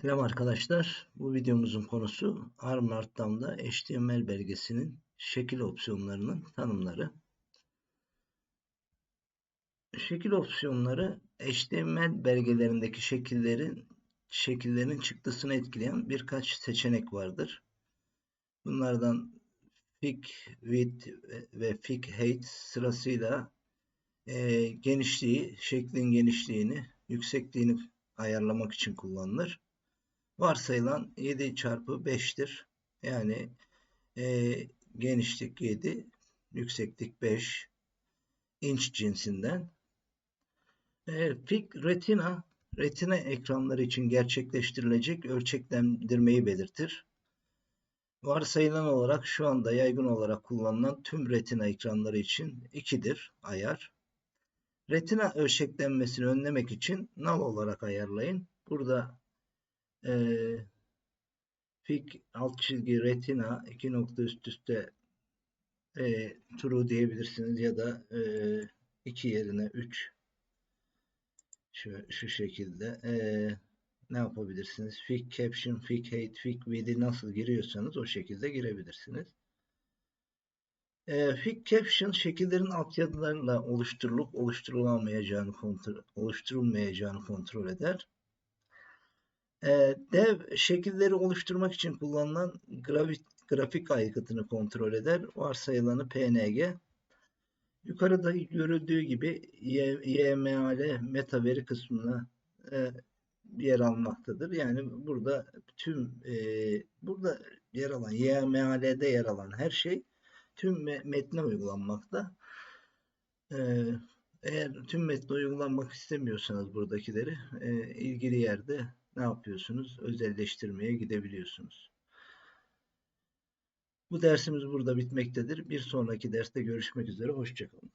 Selam arkadaşlar. Bu videomuzun konusu ARM Markdown'da HTML belgesinin şekil opsiyonlarının tanımları. Şekil opsiyonları HTML belgelerindeki şekillerin şekillerin çıktısını etkileyen birkaç seçenek vardır. Bunlardan Fig Width ve Fig Height sırasıyla e, genişliği, şeklin genişliğini, yüksekliğini ayarlamak için kullanılır varsayılan 7 çarpı 5'tir. Yani e, genişlik 7, yükseklik 5 inç cinsinden. E, Fig Retina, retina ekranları için gerçekleştirilecek ölçeklendirmeyi belirtir. Varsayılan olarak şu anda yaygın olarak kullanılan tüm retina ekranları için 2'dir ayar. Retina ölçeklenmesini önlemek için null olarak ayarlayın. Burada e, fig alt çizgi retina iki nokta üst üste e, true diyebilirsiniz ya da e, iki yerine 3 şu, şu şekilde e, ne yapabilirsiniz? Fig caption, fig height, fig width'i nasıl giriyorsanız o şekilde girebilirsiniz. E, fig caption şekillerin altyazılarla oluşturulup oluşturulamayacağını kontrol, oluşturulmayacağını kontrol eder. Ee, dev şekilleri oluşturmak için kullanılan grafik aygıtını kontrol eder. Varsayılanı PNG. Yukarıda görüldüğü gibi YML meta veri kısmına e, yer almaktadır. Yani burada tüm e, burada yer alan YML'de yer alan her şey tüm metne uygulanmakta. E, eğer tüm metne uygulanmak istemiyorsanız buradakileri ilgili yerde ne yapıyorsunuz? Özelleştirmeye gidebiliyorsunuz. Bu dersimiz burada bitmektedir. Bir sonraki derste görüşmek üzere. Hoşçakalın.